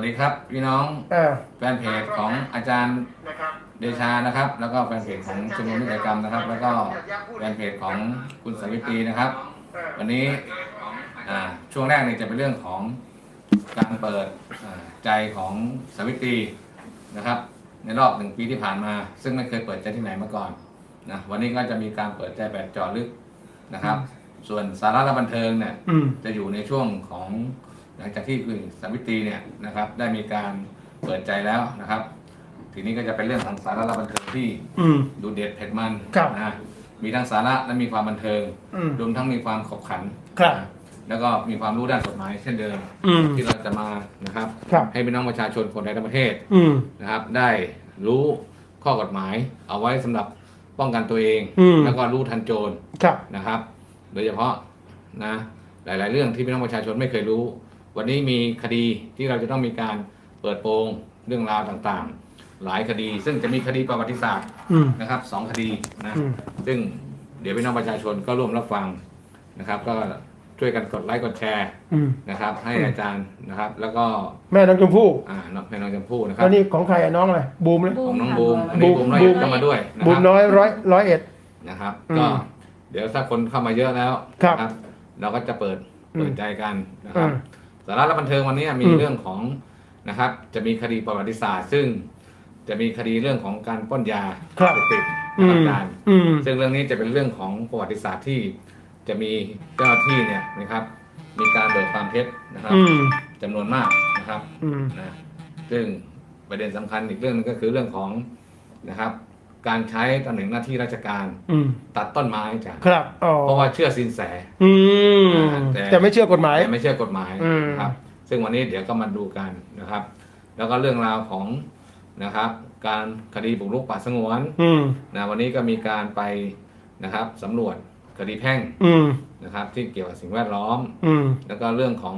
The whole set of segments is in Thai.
สวัสดีครับพี่น้องเออแฟนเพจของอาจารย์เดชานะครับ แล้วก็แฟนเพจของชมรมนิติกรรมนะครับ แล้วก็แฟนเพจของคุณสาวิตรีนะครับ วันนี้อ่าช่วงแรกเนี่ยจะเป็นเรื่องของการเปิดอ่าใจของสาวิตรีนะครับ ในรอบหนึ่งปีที่ผ่านมา ซึ่งไม่เคยเปิดใจที่ไหนมาก่อนนะวันนี้ก็จะมีการเปิดใจแบบเจาะลึกนะครับ ส่วนสาระและบันเทิงเนี่ยอืมจะอยู่ในช่วงของ หลังจากที่คุณสาวิตรีเนี่ยนะครับ ได้มีการเปิดใจแล้วนะครับ ทีนี้ก็จะเป็นเรื่องของสาระและบันเทิงที่อืม ดูเด็ดเผ็ดมันครับนะมีทั้งสาระและมีความบันเทิงอืมรวมทั้งมีความขบขันครับ นะแล้วก็มีความรู้ด้านกฎหมายเช่นเดิม อืม ที่เราจะมานะครับ ครับ ให้พี่น้องประชาชนคนในทั้งประเทศ อืม นะครับได้รู้ข้อกฎหมายเอาไว้สำหรับป้องกันตัวเอง อืม แล้วก็รู้ทันโจรครับ นะครับ โดยเฉพาะนะหลาย ๆ เรื่องที่พี่น้องประชาชนไม่เคยรู้ วันนี้มีคดีที่เราจะต้องมีการเปิดโปงเรื่องราวต่างๆ หลายคดี ซึ่งจะมีคดีประวัติศาสตร์อืม นะครับสองคดีนะอืม ซึ่งเดี๋ยวพี่น้องประชาชนก็ร่วมรับฟังนะครับ ก็ช่วยกันกดไลค์กดแชร์อืมนะครับ ให้อาจารย์นะครับ แล้วก็แม่น้องชมพู่อ่าน้องแม่น้องชมพู่นะครัแล้บวนี่ของใครอะน้องอะไรบูมเลย ของน้องบูมอันบูนี้มบูมน้อยบูม ก็มาด้วยนะบูคมรับ น้อยร้อยร้อยเอ็ด นะครับอืมก็เดี๋ยวถ้าคนเข้ามาเยอะแล้วครับนะเราก็จะเปิดอืมเปิดใจกันนะครับ อืม สาระและบันเทิงวันนี้มีอืมเรื่องของนะครับ จะมีคดีประวัติศาสตร์ ซึ่งจะมีคดีเรื่องของการปล้นยาครับเสพติดอืนะครับมอาจารย์อืมซึ่งเรื่องนี้จะเป็นเรื่องของประวัติศาสตร์ที่จะมีเจ้าหน้าที่เนี่ยนะครับ มีการเบิกความเท็จนะครับอืมจำนวนมากนะครับอืมนะซึ่งประเด็นสำคัญอีกเรื่องหนึงก็คือเรื่องของนะครับ การใช้ตำแหน่งหน้าที่ราชการอืมตัดต้นไม้จ้ะครับอ๋อเพราะว่าเชื่อสินแส อืมแต่ แต่ไม่เชื่อกฎหมาย แต่ไม่เชื่อกฎหมายอืม นะครับ ซึ่งวันนี้เดี๋ยวก็มาดูกันนะครับ แล้วก็เรื่องราวของนะครับ การคดีบุกรุกป่าสงวนอืม นะวันนี้ก็มีการไปนะครับสำรวจคดีแพ่งอืม นะครับ ที่เกี่ยวกับสิ่งแวดล้อม อืม แล้วก็เรื่องของ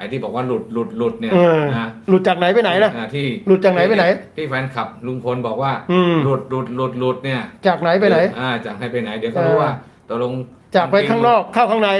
ไอ้ที่บอกว่าหลุดหลุดหลุดเนี่ยเออนะหลุดจากไหนไปไหนล่ะ อ่าที่หลุดจากไหนไปไหน ที่แฟนคลับลุงพลบอกว่า อืมหลุดหลุดหลุดหลุดเนี่ยจากไหนไปไหน อ่าจากให้ไปไหน เดี๋ยวก็รู้เออว่าตกลงจากไปข้างนอกเข้าข้างใน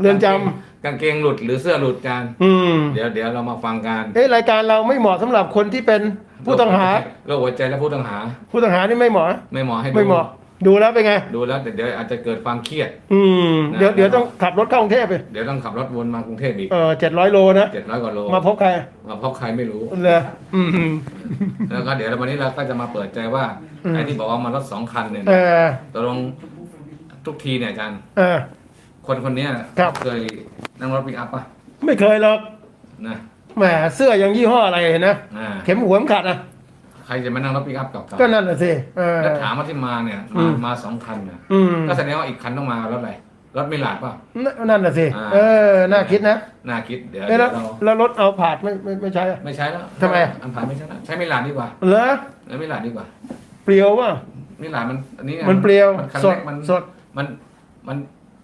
เรือนจำกางเกงหลุดหรือเสื้อหลุดกัน อืมเดี๋ยวเดี๋ยวเรามาฟังกันเอ๊ะรายการเราไม่เหมาะสำหรับคนที่เป็นผู้ต้องหาโรคหัวใจและผู้ต้องหา ผู้ต้องหานี่ไม่เหมาะ ไม่เหมาะให้ดูไม่เหมาะ ดูแล้วเป็นไง ดูแล้วเดี๋ยวอาจจะเกิดความเครียด อืมนะเดี๋ยวเดี๋ยวต้องขับรถเข้ากรุงเทพไปเดี๋ยวต้องขับรถวนมากรุงเทพอีกเออเจ็ดร้อยโลนะ เจ็ดร้อยกว่าโลมาพบใครมาพบใครไม่รู้ เลยอืม แล้วก็เดี๋ยววันนี้เราก็จะมาเปิดใจว่าอืม ไอ้ที่บอกว่ามารถสองคันเนี่ยเออตกลงทุกทีเนี่ยอาจารย์เออ คนคนเนี้ยครับ เคยนั่งรถปิกอัพป่ะไม่เคยหรอกนะแหมเสื้อยังยี่ห้ออะไรเห็นนะอ่าเข็มหัวเข็มขัดอะ ใครจะมานั่งรถปิกอัพกับก็นั่นแหละสิเออแล้วถามว่าที่มาเนี่ยอืมาม มาสองคันนะอืมก็แสดงว่าอีกคันต้องมารถอะไรรถไม่หลาดป่ะนั่นนั่นแหละสิอ่า เออน่าคิดนะน่าคิดเดี๋ยวเอ๊ะเดี๋แล้ยววเราแล้วรถเอาผาดไม่ไม่ไม่ใช่อะ ไม่ใช้แล้วทำไม อันผ่านไม่ใช่แล้วใช้ไม่หลาดดีกว่าเหรอเออไม่หลาดดีกว่าเปรียวว่ะไม่หลาดมันอันนี้ไงมันเปรียวมันคันสเล็ดกมันสดมันมัน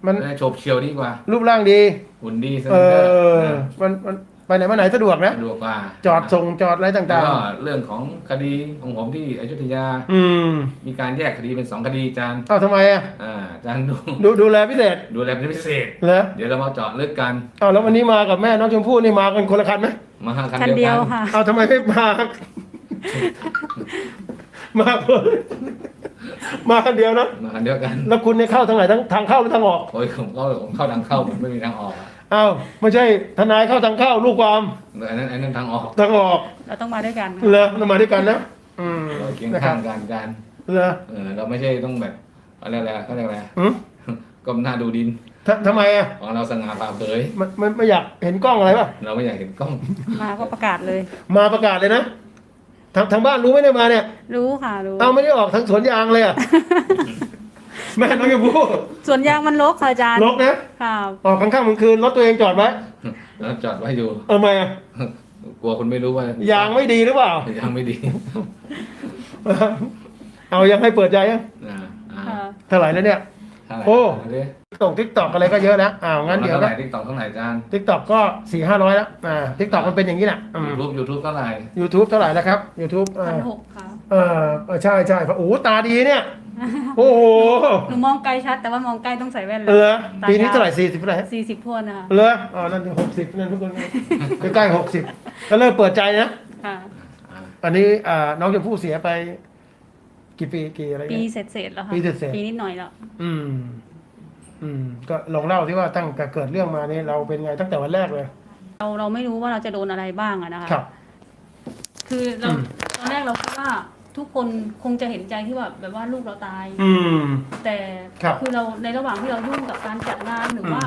มันโฉบเฉียวดีกว่ารูปร่างดี หุ่นดีสเอนิทเดออร์มันมัน ไปไหนมาไหนสะดวกนะสะดวกกว่าจอดส่งจอดอะไรแล้วต่างก็เรื่องของคดีของผมที่อยุธยาๆอืม มีการแยกคดีเป็นสองคดีอาจารย์เอาทำไมอะอ่าอาจารย์ดูดูดูแลพิเศษ ดูแลเป็นพิเศษเหรอเดี๋ยวเรามาเจาะลึกกันเอาแล้ววันนี้มากับแม่น้องชมพู่นี่มากันคนละคันไหมมาห้าคันคันเดีเดียยววกันค่ะเอาทำไมไม่มามาคนมาคันเดียวนะมาคันเดียวกัน แล้วคุณเนี่ยเข้าทางไหนทั้งทางเข้าหรือทางออกโอ้ยผมเข้าผมเข้าทางเข้าผมไม่มีทางออกอะ อ้าวไม่ใช่ทนายเข้าทางเข้าลูกความอันนั้นอันนั้นทางออกทางออกเราต้องมาด้วยกันเหรอเรามาด้วยกันนะอืมเราเคียงนะครัข้าบงกันอาจารย์เหรอเออเราไม่ใช่ต้องแบบอะไรอะไรเขาเรียกอะไรหืมก้มหน้าดูดินททำไมอะของเราสง่าผ่าเผยมันมันไม่อยากเห็นกล้องอะไรป่ะเราไม่อยากเห็นกล้องมาก็ประกาศเลย มาประกาศเลยนะทางทางบ้านรู้ไหมเนี่ยมาเนี่ยรู้ค่ะรู้ เอาไม่ได้ออกทางสวนยางเลยอะ แม่น้องชมพู่ส่วนยางมันรกค่ะอาจารย์ลกนะค่ะออกกลางค่ำกลางคืนรถตัวเองจอดไว้แล้วจอดไว้อยู่เออทำไมอะกลัวคนไม่รู้ว่ายางไม่ดีหรือเปล่ายางไม่ดี เอายังให้เปิดใจยังอ่าอ่าค่ะเท่าไหร่แล้วเนี่ยเท่าไหร่โอ้เาดิเอตอกทิกตอกอะไรก็เยอะแล้วอ้าวงั้นเดี๋ยวเท่าก็ไหร่ทิกตอกเท่าไหร่อาจารย์ทิกตอกก็สี่ห้าร้อยแล้วอ่าทิกตอกมันเป็นอย่างนี้แหละอืมยูทูบยูทูบเท่าไหร่ยูทูบเท่าไหร่แล้วครับยูทูบพันหกค่ะเออเออใช่ใช่โอ้โหตาดีเนี่ย โอ้โหหนูมองไกลชัดแต่ว่ามองใกล้ต้องใส่แว่นเลเอยอปีนี้เท่าไหร่สี่สิบเท่าไหร่สี่สิบทวนนะคะเหรออ๋อนั่นหกสิบนั่นทุกคนใกล้ๆหกสิบก็เริ่มเปิดใจนะค่ะอันนี้อ่าน้องจะพูดเสียไป กี่ปีกี่อะไรปีเนี่ยเสร็จๆแล้วค่ะปีเสร็จๆ ปีนิดหน่อยแล้ว อืม อืม ก็ลองเล่าที่ว่าตั้งแต่เกิดเรื่องมานี่เราเป็นไงตั้งแต่วันแรกเลยเราเราไม่รู้ว่าเราจะโดนอะไรบ้างอะนะคะ ครับ คือเราอืมตอนแรกเราคิดว่า ทุกคนคงจะเห็นใจที่ว่าแบบว่าลูกเราตาย อืม แต่ครับอเราในระหว่างที่เรายุ่งกับการจัดงานหรืออมว่า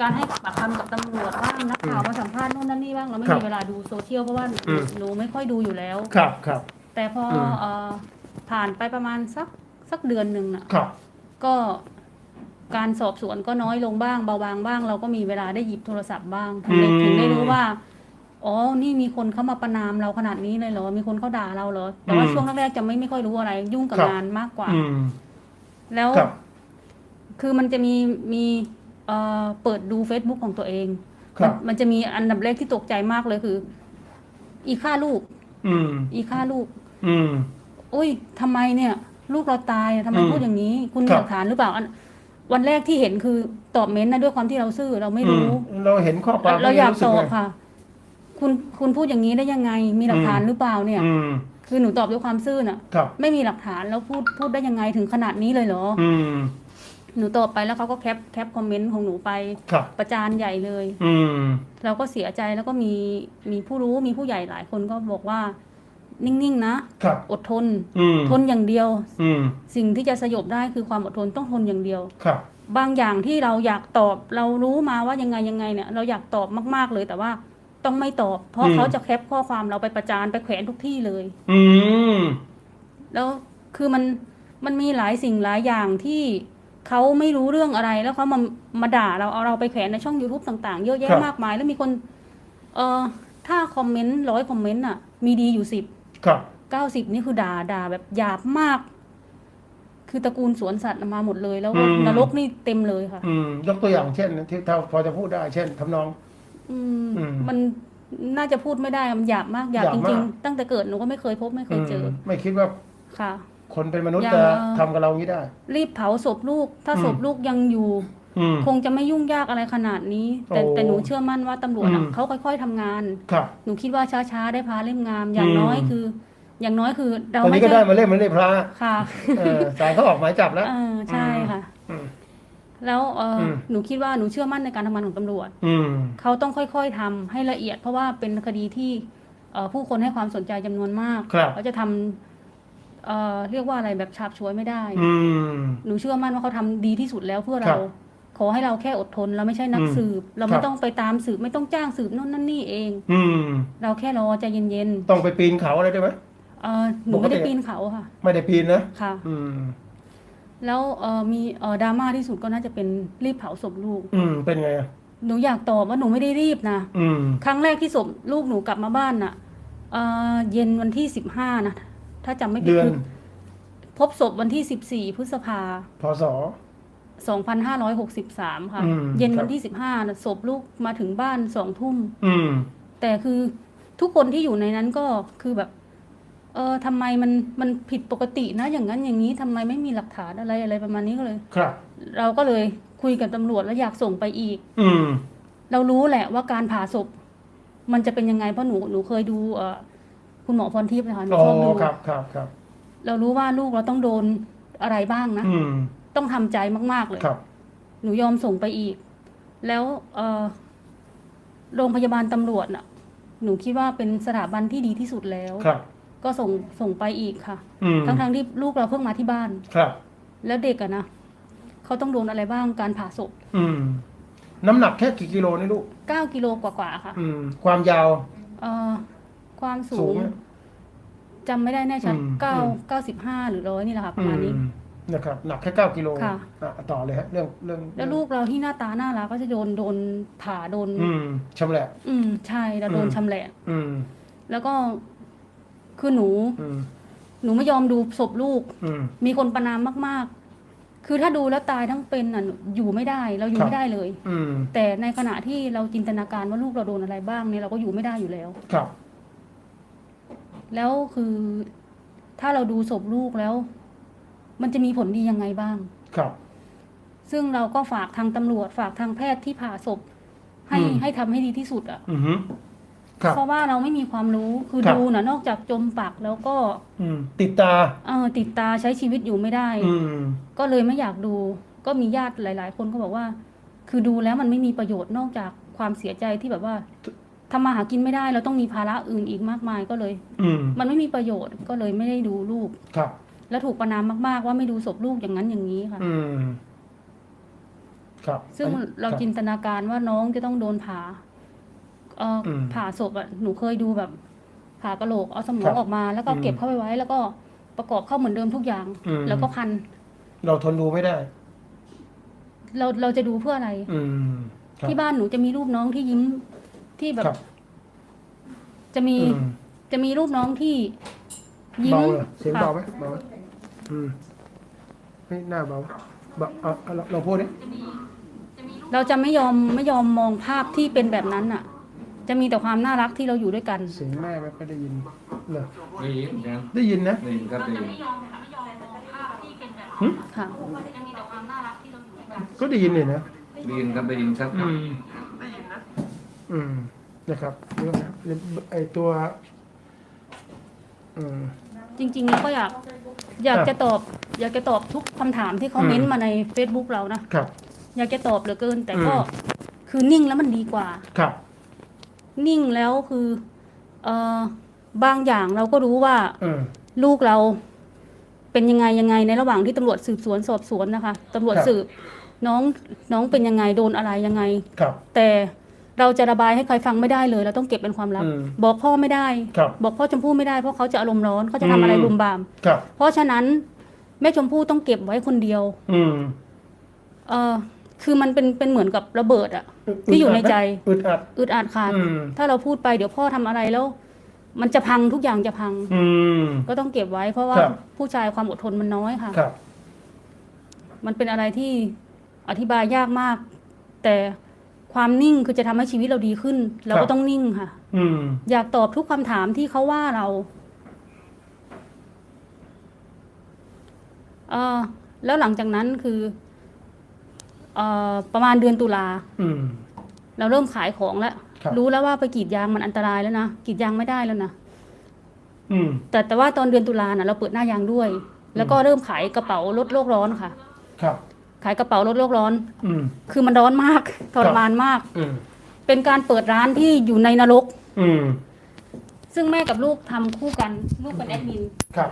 การให้ปากคำกับตำรวจบ้างนักข่าวอืมมาสัมภาษณ์นู่นนั่นนี่บ้างเราไม่ครับมีเวลาดูโซเชียลเพราะว่าหนูอืม หนูไม่ค่อยดูอยู่แล้ว ครับครับ แต่พออม เอ่อผ่านไปประมาณสักสักเดือนหนึ่งน่ะ ครับ ก็การสอบสวนก็น้อยลงบ้างเบาบางบ้าง เราก็มีเวลาได้หยิบโทรศัพท์บ้างถึงได้อืมถึงได้รู้ว่า อ๋อ นี่มีคนเข้ามาประนามเราขนาดนี้เลยเหรอ มีคนเข้าด่าเราเหรอ แต่ว่าอืมช่วงแรกๆจะไม่ไม่ค่อยรู้อะไร ยุ่งกับครับ งานมากกว่า อืม แล้วครับ คือมันจะมีมีเอ่อเปิดดู Facebook ของตัวเองครับมันมันจะมีอันดับแรกที่ตกใจมากเลยคือ อีฆ่าลูก อืม อีฆ่าลูก อืม อุ้ยทำไมเนี่ย ลูกเราตายทำไมอืมพูดอย่างนี้ คุณมีครับ หลักฐานหรือเปล่าอันวันแรกที่เห็นคือตอบเม้นต์นะด้วยความที่เราซื่อเราไม่รู้อืมเราเห็นข้อความเราอยากรู้สึตอบไงค่ะ คุณคุณพูดอย่างนี้ได้ยังไง มีหลักฐานอืมหรือเปล่าเนี่ย อืม คือหนูตอบด้วยความซื่อน่ะ ครับ ไม่มีหลักฐานแล้วพูดพูดได้ยังไงถึงขนาดนี้เลยเหรอ อืม หนูตอบไปแล้วเขาก็แคปแคปคอมเมนต์ของหนูไปครับ ประจานใหญ่เลย อืม เราก็เสียใจแล้วก็มีมีผู้รู้มีผู้ใหญ่หลายคนก็บอกว่า นิ่งๆ นะ ครับ อดทน อืม ทนอย่างเดียว อืม สิ่งที่จะสยบได้คือความอดทนต้องทนอย่างเดียว ครับ บางอย่างที่เราอยากตอบเรารู้มาว่ายังไงยังไงเนี่ย เราอยากตอบมาก ๆเลยแต่ว่า ต้องไม่ตอบ เพราะเขาจะแคปข้อความเราไปประจานไปแขวนทุกที่เลย อืมแล้วคือมันมันมีหลายสิ่งหลายอย่างที่เขาไม่รู้เรื่องอะไรแล้วเขามามาด่าเราเอาเราไปแขวนในช่อง youtube ต่างๆ เยอะคแยะรับมากมาย แล้วมีคน เอ่อถ้าคอมเมนต์ร้อยคอมเมนต์อะ มีดีอยู่สิบครับเก้าสิบนี่คือด่าด่าแบบหยาบมาก คือตระกูลสวนสัตว์มาหมดเลย แล้วก็อืมนรกนี่เต็มเลยค่ะ อืมยกตัวอย่างเช่นที่ถ้าพอจะพูดได้เช่นทำนอง อืมอืม มันน่าจะพูดไม่ได้มันหยาบมากหยาบหยาบจมากริงๆตั้งแต่เกิดหนูก็ไม่เคยพบไม่เคยเจออมไม่คิดว่าค่ะ คนเป็นมนุษย์อย่าจะงทำกับเราอย่างนี้ได้ รีบเผาศพลูก ถ้าอืม ศพลูกยังอยู่ อืม คงจะไม่ยุ่งยากอะไรขนาดนี้ แต่โอ้แต่หนูเชื่อมั่นว่าตำรวจอะอืม เขาค่อยๆทำงาน ครับ หนูคิดว่าช้าๆได้พาเล่มงาม อย่างอืม น้อยคือ อย่างน้อยคือ เราตอนไม่นี้ก็ใช่ได้มาเล่นมาเล่นพระค่ะเออศาลเขาออกหมายจับแล้ว เออใช่ค่ะ อืม แล้วเอออม หนูคิดว่าหนูเชื่อมั่นในการทำงานของตำรวจ อืม เขาต้องค่อยๆทำให้ละเอียด เพราะว่าเป็นคดีที่เอ่อผู้คนให้ความสนใจจำนวนมากครับ เขาจะทำเอ่อเรียกว่าอะไรแบบฉาบฉวยไม่ได้ อืม หนูเชื่อมั่นว่าเขาทำดีที่สุดแล้วเพื่อครัเราบขอให้เราแค่อดทน เราไม่ใช่นักอืมสืบ เราคไม่รับต้องไปตามสืบไม่ต้องจ้างสืบโน่นนั่นนี่เอง อืม เราแค่รอใจเย็นต้องไปปีนเขาอะไรได้ไหม ๆเออหนูไม่ได้ปกติ ปีนเขาค่ะ ไม่ได้ปีนนะ ค่ะ อืม แล้วเออมีเออดราม่าที่สุดก็น่าจะเป็นรีบเผาศพลูก อืม เป็นไงอะหนูอยากตอบว่าหนูไม่ได้รีบนะ อืม ครั้งแรกที่ศพลูกหนูกลับมาบ้านน่ะเอ่อเย็นวันที่สิบห้านะ ถ้าจำไม่ผิดเดือนคือพบศพวันที่สิบสี่พฤษภาพศ สองพันห้าร้อยหกสิบสามค่ะ อืมเย็นครับวันที่สิบห้านะศพลูกมาถึงบ้านสองทุ่ม อืม แต่คือทุกคนที่อยู่ในนั้นก็คือแบบ เออทำไมมันมันผิดปกตินะ อย่างนั้นอย่างนี้ทำไมไม่มีหลักฐานอะไรอะไรประมาณนี้ก็เลย ครับ เราก็เลยคุยกับตำรวจแล้วอยากส่งไปอีก อืม เรารู้แหละว่าการผ่าศพ มันจะเป็นยังไงเพราะหนูหนูเคยดูเอ่อคุณหมอพรทิพย์นะคะหนูอ๋อชอบดูครับครับครับเรารู้ว่าลูกเราต้องโดนอะไรบ้างนะ อืม ต้องทำใจมาก ๆ เลย ครับ หนูยอมส่งไปอีก แล้วเอ่อโรงพยาบาลตำรวจน่ะ หนูคิดว่าเป็นสถาบันที่ดีที่สุดแล้ว ครับ ก็ส่งส่งไปอีกค่ะอืมทั้งๆที่ลูกเราเพิ่งมาที่บ้าน ครับ แล้วเด็กอะนะเขาต้องโดนอะไรบ้างการผ่าศพอืม น้ำหนักแค่กี่กิโลนี่ลูก 9กิโลกว่าๆค่ะอืม ความยาว เอ่อความสูสูงงไหมจำไม่ได้แน่ชัดอืมเก้าอืม เก้าสิบห้าหรือร้อยนี่แหละค่ะประมาณนี้ อืนะครับ หนักแค่เก้ากิโลค่ะ อะต่อเลยฮะ เรื่องเรื่องแล้วลูกเราที่หน้าตาน่ารักก็จะโดนโดนผ่าโดน อืมชำแหละ อืมใช่แล้วโดนอืม ชำแหละ อืม แล้วก็ คือหนูอืมหนูไม่ยอมดูศพลูกอืมมีคนประนามมาก ๆ คือถ้าดูแล้วตายทั้งเป็นอะอยู่ไม่ได้ เราอยู่ครับไม่ได้เลย อืมแต่ในขณะที่เราจินตนาการว่าลูกเราโดนอะไรบ้างเนี่ยเราก็อยู่ไม่ได้อยู่แล้ว ครับ แล้วคือถ้าเราดูศพลูกแล้ว มันจะมีผลดียังไงบ้าง ครับ ซึ่งเราก็ฝากทางตำรวจฝากทางแพทย์ที่ผ่าศพ ให้อืมให้ทำให้ดีที่สุดอะ อือฮึครับ เพราะว่าเราไม่มีความรู้คือครับดูนะนอกจากจมปักแล้วก็อืมติดตาเออติดตาใช้ชีวิตอยู่ไม่ได้อืมก็เลยไม่อยากดู ก็มีญาติหลาย ๆ คนก็บอกว่า คือดูแล้วมันไม่มีประโยชน์นอกจากความเสียใจที่แบบว่าทำมาหากินไม่ได้เราต้องมีภาระอื่นอีกมากมายก็เลย อืมมันไม่มีประโยชน์ก็เลยไม่ได้ดูลูกครับ แล้วถูกประนามมาก ๆ ว่าไม่ดูศพลูกอย่างนั้นอย่างนี้ค่ะ อืมครับ ซึ่งอันเราครับจินตนาการว่าน้องจะต้องโดนผ่า เอ่ออมผ่าศพอะหนูเคยดูแบบผ่ากระโหลกเอาสมอครังบออกมา แล้วก็อืมเก็บเข้าไปไว้ แล้วก็ประกอบเข้าเหมือนเดิมทุกอย่าง อืม แล้วก็พัน เราทนดูไม่ได้ เราเราจะดูเพื่ออะไร อืมครับที่บ้านหนูจะมีรูปน้องที่ยิ้มที่แบบ ครับจะมีอืมจะมีรูปน้องที่ยิ้มเบาเลยเสียงค่ะเบาไหมเบาไหมอืมไม่น่าเบาเบาเอาเอาเราเราพูดดิเราจะไม่ยอมไม่ยอมมองภาพที่เป็นแบบนั้นอะ จะมีแต่ความน่ารักที่เราอยู่ด้วยกัน เสียงแม่ไม่ค่อยได้ยินเลยได้ยินใช่ไหมได้ยินนะได้ยินครับได้ยินค่ะก็ได้ยินเลยนะได้ยินครับได้ยินครับอืมอืมนะครับเดี๋ยวนะไอตัว อืม จริงๆเราก็อยาก อยากครับจะตอบ อยากจะตอบทุกคำถามที่เขาอืมเม้นต์มาใน Facebook เรานะครับ อยากจะตอบเหลือเกิน แต่ก็อืมคือนิ่งแล้วมันดีกว่า ครับ นิ่งแล้วคือเอ่อบางอย่างเราก็รู้ว่าอืมลูกเราเป็นยังไงยังไงในระหว่างที่ตำรวจสืบสวนสอบสวนนะคะตำรวจครับสืบน้องน้องเป็นยังไงโดนอะไรยังไงครับ แต่เราจะระบายให้ใครฟังไม่ได้เลย เราต้องเก็บเป็นความลับอืมบอกพ่อไม่ได้ครับบอกพ่อชมพู่ไม่ได้เพราะเขาจะอารมณ์ร้อนเขาจะทำอะไรอืมรุมบามครับเพราะฉะนั้นแม่ชมพู่ต้องเก็บไว้คนเดียว อืมเออ คือมันเป็นเป็นเหมือนกับระเบิดอะที่อยู่ในใจอึดอัดอึดอัดขาดอืมถ้าเราพูดไปเดี๋ยวพ่อทำอะไรแล้ว มันจะพังทุกอย่างจะพัง อืมก็ต้องเก็บไว้ เพราะว่าครับผู้ชายความอดทนมันน้อยค่ะครับ มันเป็นอะไรที่อธิบายยากมาก แต่ความนิ่งคือจะทำให้ชีวิตเราดีขึ้น เราครัก็บต้องนิ่งค่ะ อืมอยากตอบทุกคำถามที่เขาว่าเราเออแล้วหลังจากนั้นคือ เอ่อประมาณเดือนตุลาอืม เราเริ่มขายของแล้ว ครับ รู้แล้วว่าไปกรีดยางมันอันตรายแล้วนะกรีดยางไม่ได้แล้วนะ อืม แต่แต่ว่าตอนเดือนตุลาน่ะเราเปิดหน้ายางด้วย แล้วก็เริ่มขายกระเป๋าลดโลกร้อนค่ะ ครับ ขายกระเป๋าลดโลกร้อน อืม คือมันร้อนมากทรมานมาก อืม เป็นการเปิดร้านที่อยู่ในนรก อืม ซึ่งแม่กับลูกทำคู่กัน ลูกเป็นแอดมิน ครับ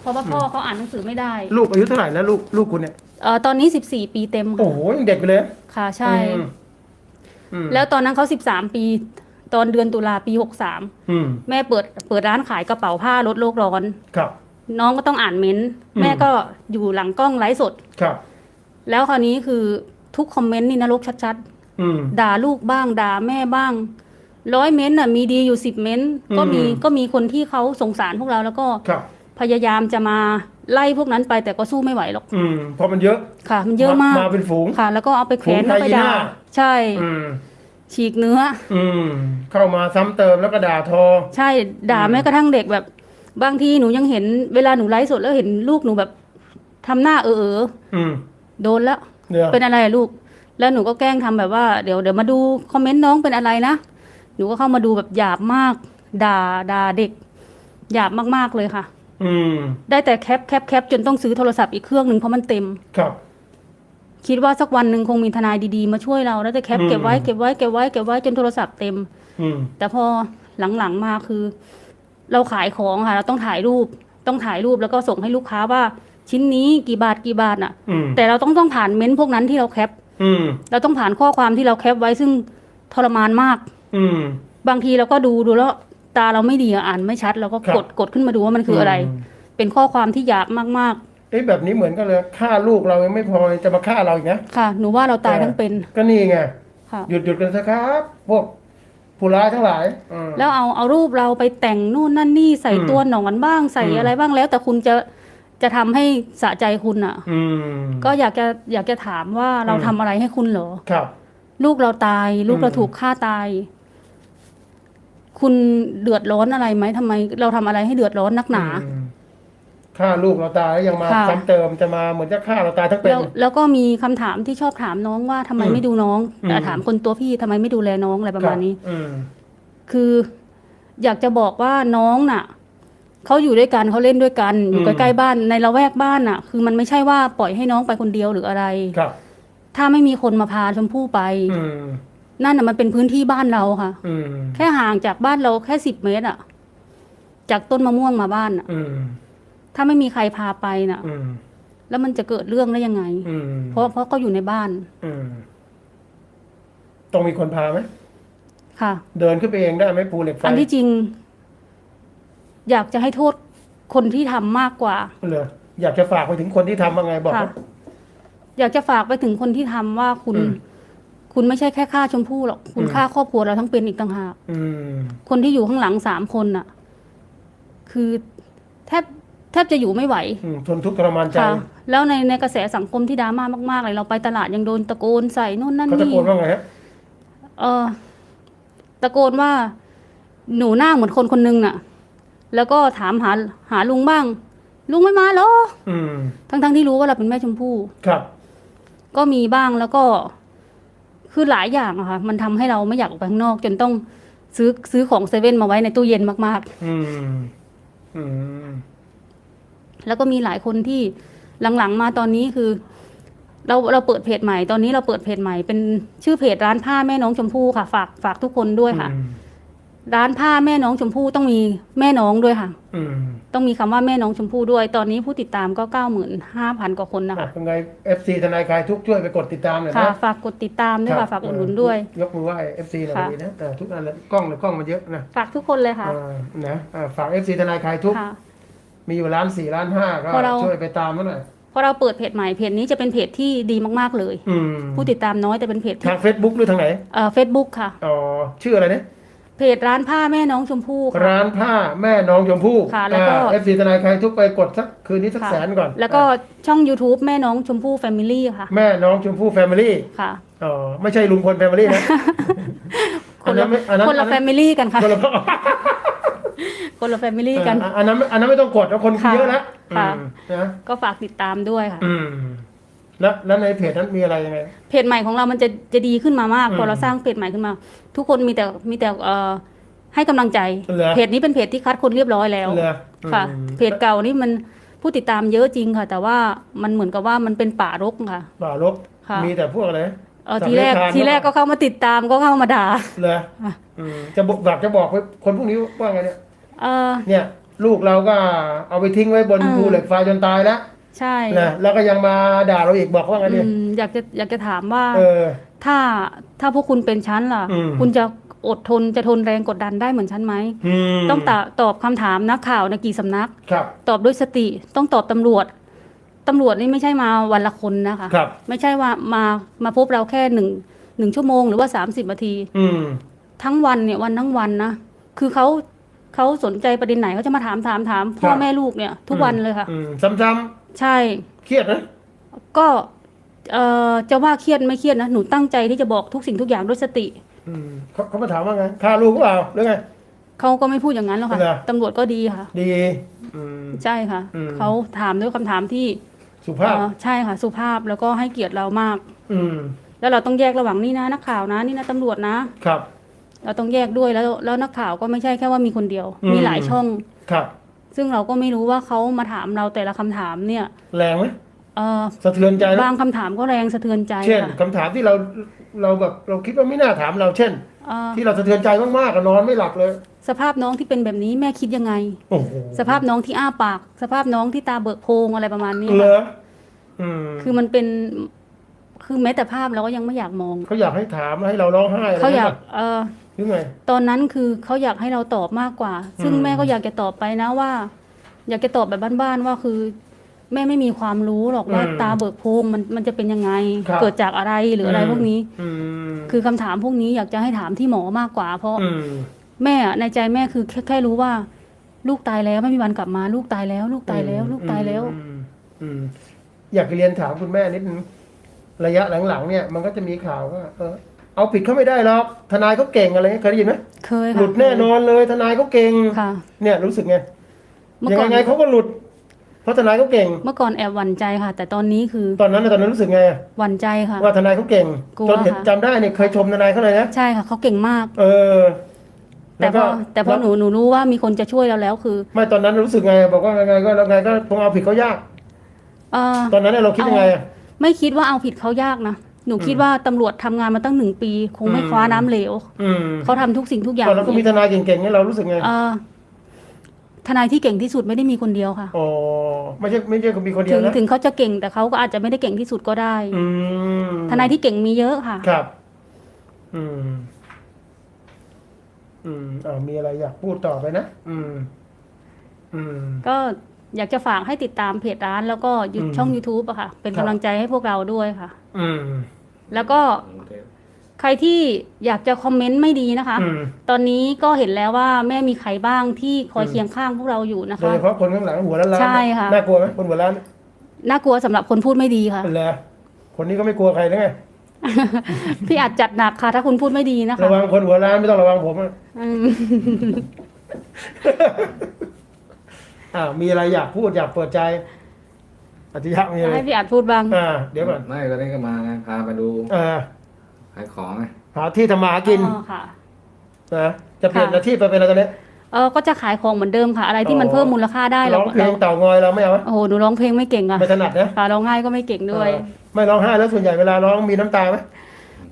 เพราะว่าพ่อเขาอ่านหนังสือไม่ได้ลูกอายุเท่าไหร่แล้วลูกลูกคุณเนี่ยเอ่อตอนนี้สิบสี่ปีเต็มโอ้ค่ะโหยังเด็กไปเลยค่ะใช่ อืมอืมแล้วตอนนั้นเขาสิบสามปี ตอนเดือนตุลาปีหกสามอืมแม่เปิดเปิดร้านขายกระเป๋าผ้าลดโลกร้อน ครับ น้องก็ต้องอ่านเม้นต์อืม แม่ก็อยู่หลังกล้องไลฟ์สด ครับ แล้วคราวนี้คือทุกคอมเมนต์นี่นรกชัดอืม ๆ ด่าลูกบ้าง ด่าแม่บ้าง ร้อยเม้นต์น่ะมีดีอยู่สิบเม้นต์ก็มีอืม ก็มีคนที่เขาสงสารพวกเราแล้วก็ครับ พยายามจะมาไล่พวกนั้นไปแต่ก็สู้ไม่ไหวหรอกอืมเพราะมันเยอะค่ะ มันเยอะมากมาเป็นฝูงค่ะ แล้วก็เอาไปแขวนฝูงเอาไปด่าไฮยีน่าใช่อืมฉีกเนื้อ อืมเข้ามาซ้ำเติมแล้วก็ด่าทอ ใช่ด่าอืมแม้กระทั่งเด็กแบบ บางทีหนูยังเห็นเวลาหนูไลฟ์สดแล้วเห็นลูกหนูแบบทำหน้าเออเอออืมโดนแล้วเนี่ยเป็นอะไรอะลูก แล้วหนูก็แกล้งทำแบบว่าเดี๋ยวเดี๋ยวมาดูคอมเมนต์น้องเป็นอะไรนะหนูก็เข้ามาดูแบบหยาบมาก ด่าด่าเด็กหยาบมากๆเลยค่ะ อืม ได้แต่แคปแคปแคปจนต้องซื้อโทรศัพท์อีกเครื่องหนึ่งเพราะมันเต็ม ครับ คิดว่าสักวันหนึ่งคงมีทนายดีๆ มาช่วยเราแล้วจะแคปอืมเก็บไว้เก็บไว้เก็บไว้เก็บไว้จนโทรศัพท์เต็ม อืม แต่พอหลังๆมาคือ เราขายของค่ะ เราต้องถ่ายรูป ต้องถ่ายรูปแล้วก็ส่งให้ลูกค้าว่า ชิ้นนี้กี่บาทกี่บาทน่ะ อืม แต่เราต้องต้องผ่านเม้นต์พวกนั้นที่เราแคป อืม เราต้องผ่านข้อความที่เราแคปไว้ซึ่งทรมานมาก อืม บางทีเราก็ดูดูแล้ว ตาเราไม่ดีอะอ่านไม่ชัดเราก็ครับกดกดขึ้นมาดูว่ามันคืออะไรเป็นข้อความที่หยาบมากเอ๊ะแบบนี้เหมือนกันเลยฆ่าลูกเรายังไม่พอจะมาฆ่าเราอีกนะๆ ค่ะ หนูว่าเราตายทั้งเป็นก็นี่ไงค่ะ หยุดหยุดกันสักครับ พวกผู้ร้ายทั้งหลายอืม แล้วเอาเอารูปเราไปแต่งนู่นนั่นนี่ใส่อืมตัวหนอนบ้างใส่อืม อะไรบ้างแล้ว แต่คุณจะจะทำให้สะใจคุณอะ อืม ก็อยากจะอยากจะถามว่าเราอืม ทำอะไรให้คุณเหรอ ครับ ลูกเราตาย ลูกเราอืม ถูกฆ่าตาย คุณเดือดร้อนอะไรไหมทำไม เราทำอะไรให้เดือดร้อนนักหนา อืมฆ่าลูกเราตายแล้วยังมาค่ะ ซ้ำเติมจะมาเหมือนจะฆ่าเราตายทั้งเป็น แล้วแล้วก็มีคำถามที่ชอบถามน้องว่าทำไมอืมไม่ดูน้องอืม แต่ถามคนตัวพี่ทำไมไม่ดูแลน้องอะไรประมาณนี้อืม คือ อยากจะบอกว่าน้องน่ะเขาอยู่ด้วยกันเขาเล่นด้วยกัน อยู่อืม ใกล้ๆบ้านในละแวกบ้านน่ะ คือมันไม่ใช่ว่าปล่อยให้น้องไปคนเดียวหรืออะไร ครับ ถ้าไม่มีคนมาพาชมพู่ไป อืม นั่นน่ะมันเป็นพื้นที่บ้านเราค่ะ อืมแค่ห่างจากบ้านเราแค่สิบเมตรอะจากต้นมะม่วงมาบ้านอะอืมถ้าไม่มีใครพาไปน่ะ อืมแล้วมันจะเกิดเรื่องได้ยังไง อืมเพราะเพราะก็อยู่ในบ้านอืมต้องมีคนพาไหมค่ะ เดินขึ้นไปเองได้ไหมภูเหล็กไฟอันที่จริง อยากจะให้โทษคนที่ทำมากกว่า เหรออยากจะฝากไปถึงคนที่ทำว่าไงบอกค่ะ ว่า อยากจะฝากไปถึงคนที่ทำว่าคุณอืม คุณไม่ใช่แค่ฆ่าชมพู่หรอก คุณอืมฆ่าครอบครัวเราทั้งเป็นอีกต่างหากอืมคนที่อยู่ข้างหลังสามคนน่ะ คือแทบแทบจะอยู่ไม่ไหวอืมทนทุกข์ทรมานใจค่ะแล้วในในกระแสสังคมที่ดราม่ามากๆเลยเราไปตลาดยังโดนตะโกนใส่นู่นนั่นเขาตะนี่โกนว่าไงฮะเออตะโกนว่า หนูหน้าเหมือนคนคนนึงน่ะ แล้วก็ถามหาหาลุงบ้าง ลุงไม่มาเหรออืมทั้งๆที่รู้ว่าเราเป็นแม่ชมพู่ครับ ก็มีบ้างแล้วก็ คือหลายอย่างอะค่ะมันทำให้เราไม่อยากออกไปข้างนอก จนต้องซื้อซื้อของเซเว่นมาไว้ในตู้เย็นมากอืมอืมๆแล้วก็มีหลายคนที่หลังๆ มาตอนนี้คือ เราเราเปิดเพจใหม่ ตอนนี้เราเปิดเพจใหม่เป็นชื่อเพจร้านผ้าแม่น้องชมพู่ค่ะ ฝากฝากทุกคนด้วยค่ะ อืม ร้านผ้าแม่น้องชมพู่ต้องมีแม่น้องด้วยค่ะอืมต้องมีคำว่าแม่น้องชมพู่ด้วย ตอนนี้ผู้ติดตามก็เก้าหมื่นห้าพันกว่าคนนะอะคะยังไง FC ทนายคลายทุกข์ช่วยไปกดติดตามหน่อยค่ะ นะฝากกดติดตามด้วยครัค่ะบฝากอุดหนุนด้วย ยกมือไหว้ FC หน่อยค่ะ ดีนะเออทุกอันเลยกล้องเลยกล้องมันเยอะนะฝากทุกคนเลยค่ะ อ่านะอ่าฝาก FC ทนายคลายทุกข์ค่ะ มีอยู่ล้านสี่ล้านห้าก็พอเรา ช่วยไปตามมันหน่อยพอเราเปิดเพจใหม่เพจนี้จะเป็นเพจที่ดีมากๆเลย อืมผู้ติดตามน้อยแต่เป็นเพจที่ทาง Facebook หรือทางไหนเอ่อเฟซบุ๊กค่ะ อ๋อชื่ออะไรเนี่ย เพจร้านผ้าแม่น้องชมพู่ค่ะ ร้านผ้าแม่น้องชมพู่ค่ะแล้วก็เอฟซีทนายคลายทุกข์ไปกดสักคืนนี้สักค่ะ แสนก่อนแล้วก็ช่อง YouTube แม่น้องชมพู่แฟมิลี่ค่ะแม่น้องชมพู่แฟมิลี่ค่ะ อ๋อไม่ใช่ลุงพลแฟมิลี่นะคนละอันนั้นคนละอัแฟมิลี่กันค่ะ คนละคนละแฟมิลี่กันอ่าอันนั้นอันนั้นไม่ต้องกดแล้วคนค่ะเยอะแล้วค่ะ อืมนะก็ฝากติดตามด้วยค่ะ อืม แล้วแล้วในเพจนั้นมีอะไรยังไงเพจใหม่ของเรามันจะจะดีขึ้นมามากอืมพอเราสร้างเพจใหม่ขึ้นมา ทุกคนมีแต่มีแต่เอ่อให้กำลังใจเหรอเพจนี้เป็นเพจที่คัดคนเรียบร้อยแล้วเหรอค่ะอืมเพจเก่านี่มันผู้ติดตามเยอะจริงค่ะ แต่ว่ามันเหมือนกับว่ามันเป็นป่ารกค่ะ ป่ารกค่ะมีแต่พวกอะไรเออสัตว์ทีแรกเลื้อยคลานทีแรกก็เข้ามาติดตามก็เข้ามาด่าเหรอค่ะอืมจะบอกอยากจะบอกไว้คนพวกนี้ว่าไงเนี่ยเออเนี่ย ลูกเราก็เอาไปทิ้งไว้บนอ่าภูเหล็กไฟจนตายแล้ว ใช่นะแล้วก็ยังมาด่าเราอีกบอกว่าไงเนี่ยอืมอยากจะอยากจะถามว่า เออ ถ้าถ้าพวกคุณเป็นชั้นล่ะ อืม คุณจะอดทนจะทนแรงกดดันได้เหมือนฉันไหม มต้องตาตอบคำถามนักข่าวในกี่สำนัก ครับ ตอบด้วยสติต้องตอบตำรวจตำรวจนี่ไม่ใช่มาวันละคนนะคะ ครับ ไม่ใช่ว่ามามาพบเราแค่หนึ่งหนึ่งชั่วโมงหรือว่าสามสิบนาที อืม ทั้งวันเนี่ยวันทั้งวันนะ คือเขา เขาสนใจประเด็นไหนเขาจะมาถามถามถามพ่อครับแม่ลูกเนี่ย ทุกวันเลยค่ะ อืมซ้ำใช่ ๆเครียดนะ ก็เอ่อจะว่าเครียดไม่เครียดนะหนูตั้งใจที่จะบอกทุกสิ่งทุกอย่างด้วยสติ อืมเขาเขามาถามว่าไงฆ่าลูกหรือเปล่าหรือไง เขาก็ไม่พูดอย่างนั้นหรอกค่ะเหรอ ตำรวจก็ดีค่ะ ดี อืม ใช่ค่ะ อืม เขาถามด้วยคำถามที่สุภาพ เอ่อใช่ค่ะ สุภาพแล้วก็ให้เกียรติเรามาก อืม แล้วเราต้องแยกระหว่างนี่นะนักข่าวนะ นี่นะตำรวจนะ ครับ เราต้องแยกด้วยแล้วแล้วนักข่าวก็ไม่ใช่แค่ว่ามีคนเดียว อืม มีหลายช่อง ครับ ซึ่งเราก็ไม่รู้ว่าเขามาถามเราแต่ละคำถามเนี่ยแรงไหมเออสะเทือนใจไหมบางคำถามก็แรงสะเทือนใจเช่นค่ะคำถามที่เราเราแบบเราคิดว่าไม่น่าถามเราเช่น เอ่อที่เราสะเทือนใจมากๆก็นอนไม่หลับเลย สภาพน้องที่เป็นแบบนี้แม่คิดยังไง โอ้โหสภาพน้องที่อ้าปาก สภาพน้องที่ตาเบิกโพรงอะไรประมาณนี้เหรค่ะออืมคือมันเป็นคือแม้แต่ภาพเราก็ยังไม่อยากมอง เขาอยากให้ถามให้เราร้องไห้ะไรเขาอยากแบบเออ หรือไงตอนนั้นคือเขาอยากให้เราตอบมากกว่า ซึ่งอืมแม่ก็อยากจะตอบไปนะว่า อยากจะตอบแบบบ้านๆว่าคือ แม่ไม่มีความรู้หรอกว่าตาเบิกโพรงมันมันจะเป็นยังไง เกิดจากอะไรหรืออะไรพวกนี้อืมคือคำถามพวกนี้อยากจะให้ถามที่หมอมากกว่า เพราะอืมแม่อะในใจแม่คือแค่แค่รู้ว่า ลูกตายแล้วไม่มีวันกลับมา ลูกตายแล้ว ลูกตายแล้ว ลูกตายแล้วอืมอืมอยากจะเรียนถามคุณแม่นิดนึงระยะหลังๆเนี่ย มันก็จะมีข่าวว่าเออ เอาผิดเขาไม่ได้หรอกทนายเขาเก่งอะไรเงี้ยเคยได้ยินไหมเคยหค่ะลุดแน่นอนเลยทนายเขาเก่งค่ะ เนี่ยรู้สึกไงเมื่อยังก่อนไงเขาก็หลุด เพราะทนายเขาเก่ง เมื่อก่อนแอบหวั่นใจค่ะ แต่ตอนนี้คือตอนนั้นน่ะตอนนั้นรู้สึกไงอะหวั่นใจค่ะ ว่าทนายเขาเก่ง กลัวจนเห็นค่ะ จำได้เนี่ยเคยชมทนายเขาเลยนะใช่ค่ะเขาเก่งมาก เออแต่ล้วพก็อแต่พอหนูหนูรู้ว่ามีคนจะช่วยเราแล้วคือไม่ตอนนั้นรู้สึกไง บอกว่าไงก็แล้วไงก็คงเอาผิดเขายาก เออตอนนั้นเนยเราคิดยังไงอะ ไม่คิดว่าเอาผิดเขายากนะ หนูคิดว่าตำรวจทำงานมาตั้งหนึ่งปี คงไม่อืมคว้าน้ำเหลวอืมเขาทำทุกสิ่งทุกอย่างตอนนั้นก็มีทนายเก่งๆเนี่ยเรารู้สึกไงเออทนายที่เก่งที่สุดไม่ได้มีคนเดียวค่ะอ๋อไม่ใช่ไม่ใช่มีคนเดีถึยวงนะถึงเขาจะเก่งแต่เขาก็อาจจะไม่ได้เก่งที่สุดก็ได้อืมทนายที่เก่งมีเยอะค่ะ ครับ อืม อืมอ่ามีอะไรอยากพูดต่อไปนะอืม อืม ก็อยากจะฝากให้ติดตามเพจร้านแล้วก็ยุอืมช่อง YouTube อะค่ะ เป็นครักำบลังใจให้พวกเราด้วยค่ะ อืม แล้วก็ใครที่อยากจะคอมเมนต์ไม่ดีนะคะ อืมตอนนี้ก็เห็นแล้วว่าแม่มีใครบ้างที่คอยอืมเคียงข้างพวกเราอยู่นะโดยคะ เฉพาะคนข้างหลังหัวล้านล้านใช่ค่ะ น่ากลัวไหมคนหัวล้านน่ากลัวสำหรับคนพูดไม่ดีค่ะเหรอคนนี้ก็ไม่กลัวใครนะไงพี่อาจจัดหนักค่ะ ถ้าคุณพูดไม่ดีนะคะระวังคนหัวล้านไม่ต้องระวังผมอะอืมอ่ามีอะไรอยากพูดอยากเปิดใจ อธิยะมีอะไรให้พี่อาจพูดบ้าง อ่าเดี๋ยวก่อนไม่ก็นี่ก็มาไงพาไปดูอ่าขายของไงหาที่ทำมาหากินอ๋อค่ะ นะจะเปลี่ยนค่ะ อาชีพไปเป็นอะไรตอนนี้เออก็จะขายของเหมือนเดิมค่ะ อะไรที่มันอ๋อ เพิ่มมูลค่าได้ร้เราองเพลเรางเต่างอยเราไม่เอาไหมโอ้โหหนูร้องเพลงไม่เก่งอะไม่ถนัดนะค่ะร้องไห้ก็ไม่เก่งด้วย เออไม่ร้องไห้แล้วส่วนใหญ่เวลาร้องมีน้ำตาไหม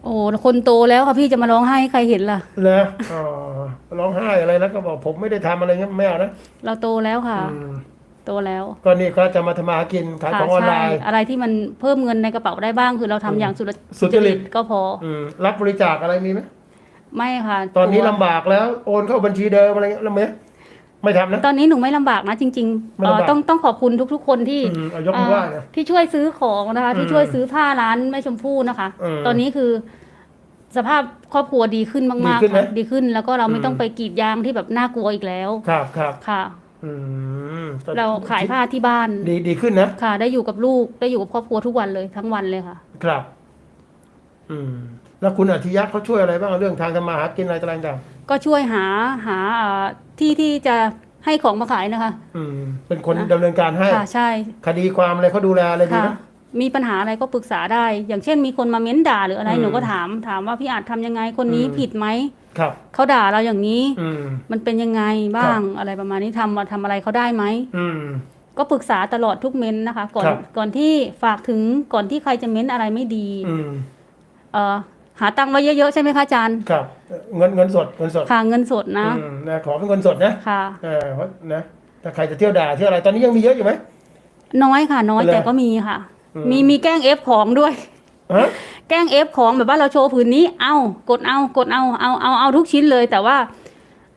โอ้โหคนโตแล้วค่ะพี่จะมาร้องไห้ให้ใครเห็นล่ะ เหรออ๋อร้องไห้อะไรแล้วก็บอกผมไม่ได้ทำอะไรเงี้ยไม่เอานะเราโตแล้วค่ะ อืม โตแล้ว ก็นี่ก็จะมาทำมาหากินขายค่ะของออนไลใช่น์ อะไรที่มันเพิ่มเงินในกระเป๋าได้บ้าง คือเราทำอืมอย่างสุดสุจริตก็พออืมรับบริจาคอะไรมีไหมไม่ค่ะ ตอนนี้กลัวลำบากแล้วโอนเข้าบัญชีเดิมอะไรเงี้ยแล้วไหมไม่ทำนะตอนนี้หนูไม่ลำบากนะจริงๆไม่เอ่อลำบากต้องต้องขอบคุณทุกๆ คนที่อืมเอายกมือไหว้นะเอ่อที่ช่วยซื้อของนะคะ ที่อืมช่วยซื้อผ้าร้านแม่ชมพู่นะคะอืมตอนนี้คือสภาพครอบครัวดีขึ้นดีมากขึ้นๆไหมค่ะดีขึ้น แล้วก็เราไม่อืมต้องไปกรีดยางที่แบบน่ากลัวอีกแล้ว ครับครับค่ะ อืมเราขายผ้าที่บ้านดีดีขึ้นนะ ค่ะ ได้อยู่กับลูกได้อยู่กับครอบครัวทุกวันเลยทั้งวันเลยค่ะ ครับ อืม แล้วคุณอาทิยะเขาช่วยอะไรบ้างเรื่องทางทำมาหากินอะไรต่างก็ช่วยหาหาเอ่อที่ที่จะให้ของมาขายนะคะ ๆอืม เป็นคนนะดำเนินการให้ ค่ะใช่ คดีความอะไรเขาดูแลอะไรดีค่ะ นะ มีปัญหาอะไรก็ปรึกษาได้ อย่างเช่นมีคนมาเม้นด่าหรืออะไรอืมหนูก็ถามถามว่าพี่อาจทำยังไงคนนี้อืม ผิดไหมครับ เขาด่าเราอย่างนี้ อืม มันเป็นยังไงบ้างอะไรประมาณนี้ทำมาทำอะไรเขาได้ไหมอืม ก็ปรึกษาตลอดทุกเม้นต์นะคะ ก่อนครับ ก่อนที่ฝากถึงก่อนที่ใครจะเม้นอะไรไม่ดีอืม เอ่อหาตังค์ไว้เยอะๆใช่ไหมคะอาจารย์ครับ เงินเงินสดเงินสดค่ะเงินสดนะอืมนะขอเป็นเงินสดนะค่ะ เออเพราะนะถ้าใครจะเที่ยวด่าเที่ยวอะไรตอนนี้ยังมีเยอะอยู่ไหม น้อยค่ะ น้อยเหรอ แต่ก็มีค่ะอื มมีมีแกล้งเอฟของด้วย ฮะแกล้งเอฟของแบบว่าเราโชว์ผืนนี้ เอากดเอากดเอาเอาเอาเอาทุกชิ้นเลย แต่ว่า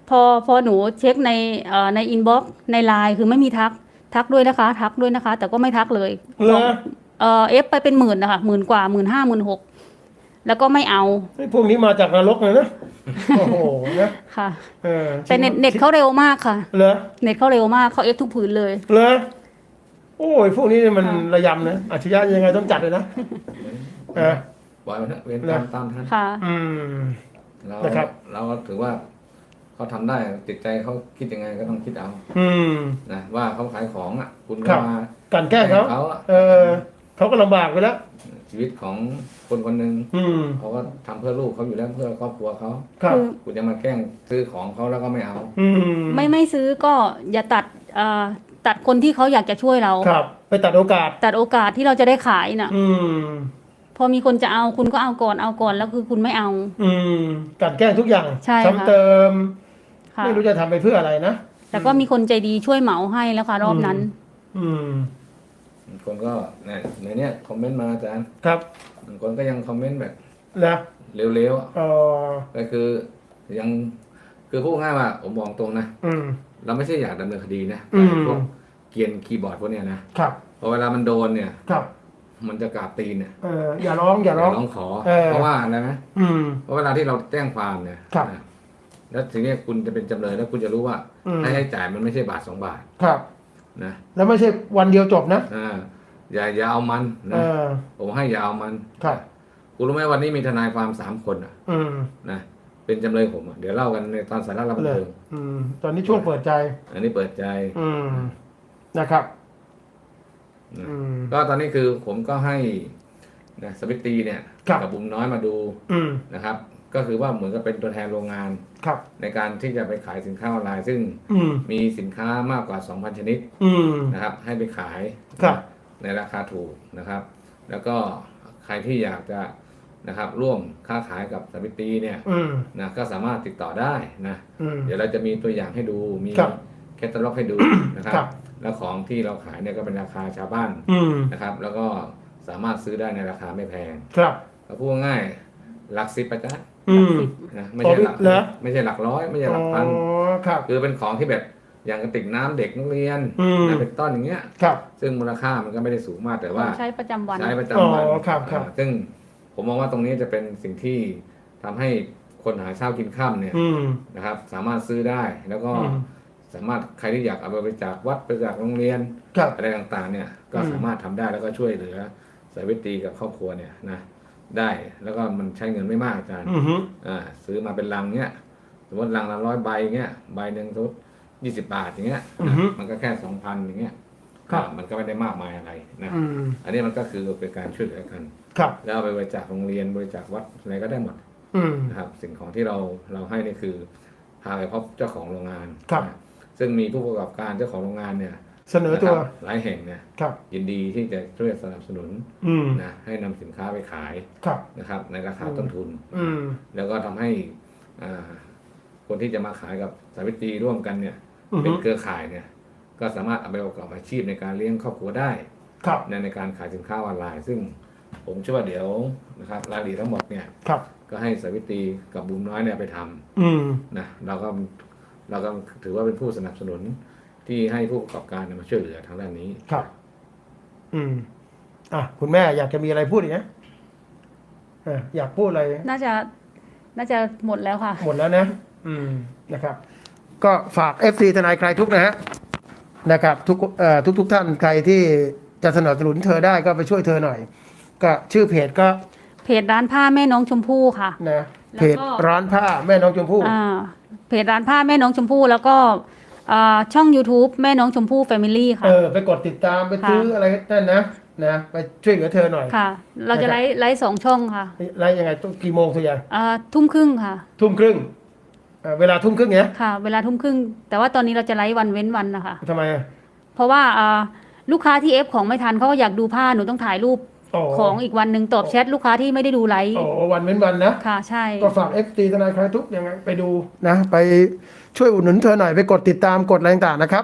พอพอหนูเช็คในเอ่อในอินบ็อกซ์ในไลน์คือไม่มีทักทักด้วยนะคะ ทักด้วยนะคะ แต่ก็ไม่ทักเลยเหรอเอ่อเอฟไปเป็นหมื่นนะคะหมื่นกว่าหมื่นห้าหมื่นหกแล้วก็ไม่เอาไอ้พวกนี้มาจากนรกเลยนะ โอ้โหนะค่ะ เออแต่เน็ตเน็ตเขาเร็วมากค่ะ เหรอเน็ตเขาเร็วมากเขาเอฟทุกผืนเลย เหรอ โอ้ยพวกนี้นี่มันค่ะ ระยำนะอาชญะยังไงต้องจัดเลยนะเออ ปล่อยมันเถอะเว้นเหรอตามตามทันค่ะ อืม เรานะครับ เราก็ถือว่าเขาทำได้จิตใจเขาคิดยังไงก็ต้องคิดเอาอืม นะว่าเขาขายของอะ คุณครัก็บ มากันแกล้งเขาเขาอะเออเขาก็ลำบากไปแล้ว ชีวิตของคนคนหนึ่งอืม เขาก็ทำเพื่อลูกเขาอยู่แล้วเพื่อครอบครัวเขาครับ คือคุณจะมาแกล้งซื้อของเขาแล้วก็ไม่เอา อืม ไม่ไม่ซื้อก็อย่าตัดเอ่อ ตัดคนที่เขาอยากจะช่วยเรา ครับ ไปตัดโอกาส ตัดโอกาสที่เราจะได้ขายน่ะ อืม พอมีคนจะเอาคุณก็เอาก่อนเอาก่อนแล้วคือคุณไม่เอา อืมกันแกล้งทุกอย่างใช่ค่ะ ซ้ำเติม ค่ะ ไม่รู้จะทำไปเพื่ออะไรนะ แต่ก็มีคนใจดีช่วยเหมาให้แล้วค่ะ รอบนั้น อืม คนก็เนี่ยในเนี้ยคอมเมนต์มาอาจารย์ครับ บางคนก็ยังคอมเมนต์แบบนะเร็วๆอะอ๋อก็คือยังคือพูดง่ายว่าผมบอกตรงนะ อืม เราไม่ใช่อยากดำเนินคดีนะอืมพวกเกรียนคีย์บอร์ดพวกเนี้ยนะครับพอเวลามันโดนเนี่ย ครับ มันจะกราบตีนเนี่ยเอออย่าร้องอย่าร้องร้องขอ เออ เพราะว่าอะไรไหมอืม เพราะเวลาที่เราแจ้งความเนี่ยครับ นะแล้วทีนี้คุณจะเป็นจำเลยแล้วคุณจะรู้ว่าอืมค่าใช้จ่ายมันไม่ใช่บาทสองบาทครับ นะแล้วไม่ใช่วันเดียวจบนะอ่าอย่าอย่าเอามันเอนะอผมให้อย่าเอามันครับ คุณรู้ไหมวันนี้มีทนายความสามคนอะอืมนะ เป็นจำเลยผมอะเดี๋ยวเล่ากันในตอนสาระบันเลยเทิงอืม ตอนนี้ช่วงเปิดใจ อันนี้เปิดใจ อืม นะครับ นะ อืม ก็ตอนนี้คือผมก็ให้นะสวิตตีเนี่ยครับ กับบุ๋มน้อยมาดูอืม นะครับ ก็คือว่าเหมือนกับเป็นตัวแทนโรงงาน ครับ ในการที่จะไปขายสินค้าออนไลน์ ซึ่งอืม มีสินค้ามากกว่า 2,000 ชนิดอืม นะครับ ให้ไปขายครับ ในราคาถูกนะครับ แล้วก็ใครที่อยากจะ นะครับ ร่วมค้าขายกับสวิตตีเนี่ยอืม นะก็สามารถติดต่อได้นะ อืม เดี๋ยวเราจะมีตัวอย่างให้ดูมีครับแคตตาล็อกให้ดู นะครับ ครับ แล้วของที่เราขายเนี่ยก็เป็นราคาชาวบ้านอืม นะครับ แล้วก็สามารถซื้อได้ในราคาไม่แพงครับ ก็พูดง่ายๆหลักสิบประจันอืม นะไม่ใช่หลักเหรอ ไม่ใช่หลักร้อยไม่ใช่หลักอ๋อพันครับ คือเป็นของที่แบบอย่างกระติกน้ำเด็กนักเรียนอืม นะเป็นต้นอย่างเงี้ย ครับ ซึ่งมูลค่ามันก็ไม่ได้สูงมากแต่ว่าใช้ประจำวัน ใช้ประจำวันอ๋อครับครับ อ่าซึ่ง ผมมองว่าตรงนี้จะเป็นสิ่งที่ทำให้คนหาเช้ากินข้ามเนี่ยอืมนะครับ สามารถซื้อได้แล้วก็อืมสามารถใครที่อยากเอาไปบริจาควัดบริจาคโรงเรียนครับอะไรต่างๆ เนี่ยก็อืมสามารถทำได้แล้วก็ช่วยเหลือสาวิตรีกับครอบครัวเนี่ยนะได้แล้วก็มันใช้เงินไม่มากอาจารย์อืมฮึอ่าซื้อมาเป็นลังเนี้ยสมมติลังละร้อยใบเงี้ยใบหนึ่งสมมติยี่สิบบาทอย่างเงี้ยนะมันก็แค่สองพันอย่างเงี้ยอ่ามันก็ไม่ได้มากมายอะไรนะอืมอันนี้มันก็คือเป็นการช่วยเหลือกันครับแล้วเอาไปบริจาคโรงเรียนบริจาควัดอะไรก็ได้หมดอืม นะครับสิ่งของที่เราเราให้นี่คือพาไปพบเจ้าของโรงงานครับ นะซึ่งมีผู้ประกอบการเจ้าของโรงงานเนี่ยเสนอตัวนะครับหลายแห่งเนี่ยครับ ยินดีที่จะช่วยสนับสนุนอืมนะให้นำสินค้าไปขายครับ นะครับในราคาอืม ต้นทุน อืม แล้วก็ทำให้อ่าคนที่จะมาขายกับสาวิตรีร่วมกันเนี่ย อือฮึเป็นเครือข่ายเนี่ย ก็สามารถเอาไปประกอบอาชีพในการเลี้ยงครอบครัวได้ครับ ในในการขายสินค้าออนไลน์ ซึ่ง ผมเชื่อว่าเดี๋ยวนะครับรายละเอียดทั้งหมดเนี่ยครับ ก็ให้สาวิตรีกับบุมน้อยเนี่ยไปทำอืมนะเราก็เราก็ถือว่าเป็นผู้สนับสนุนที่ให้ผู้ประกอบการเนี่ยมาช่วยเหลือทางด้านนี้ ครับ อืม อะ คุณแม่อยากจะมีอะไรพูดอีกนะเอ่ออยากพูดอะไร น่าจะน่าจะหมดแล้วค่ะ หมดแล้วนะ อืม นะครับ ก็ฝาก FC ทนายคลายทุกข์นะฮะ นะครับ ทุกเอ่อทุกทุกท่านใครที่จะสนับสนุนเธอได้ก็ไปช่วยเธอหน่อย ก็ชื่อเพจก็เพจร้านผ้าแม่น้องชมพู่ค่ะนะแล้วก็เพจร้านผ้าแม่น้องชมพู่อ่าเพจร้านผ้าแม่น้องชมพู่แล้วก็อ่าช่อง YouTube แม่น้องชมพู่แฟมิลี่ค่ะ เออ ไปกดติดตามไปซื้ออะไรนั่นนะนะไปช่วยเหลือเธอหน่อยค่ะ เราจะไลฟ์ไลฟ์สองช่องค่ะไลฟ์ยังไงต้องกี่โมงส่วนใหญ่อ่าทุ่มครึ่งค่ะ ทุ่มครึ่งเอ่อเวลาทุ่มครึ่งเนี้ยค่ะ เวลาทุ่มครึ่ง แต่ว่าตอนนี้เราจะไลฟ์วันเว้นวันนะคะทำไมอะเพราะว่าอ่าลูกค้าที่เอฟของไม่ทันเขาก็อยากดูผ้าหนูต้องถ่ายรูปอ๋อ ของอีกวันหนึ่งตอบแชทลูกค้าที่ไม่ได้ดูไลฟ์อ๋อวันเว้นวันนะ ค่ะ ใช่ ก็ฝาก f อทนายคลายทุกข์ยังไงไปดูนะ ไปช่วยอุดหนุนเธอหน่อยไปกดติดตามกดอะไรต่างๆนะครับ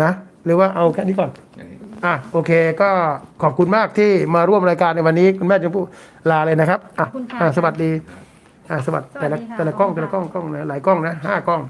นะ หรือว่าเอาแค่นี้ก่อนอย่างนี้อะโอเคก็ขอบคุณมากที่มาร่วมรายการในวันนี้ คุณแม่ชมพู่ลาเลยนะครับอะขอบคุณค่ะอะสวัสดีอะสวัสดีสวัแต่สละดีค่ะแต่ละกล้องขอบคุณแต่ละกล้องค่ะกล้องหลายกล้องนะห้ากล้อง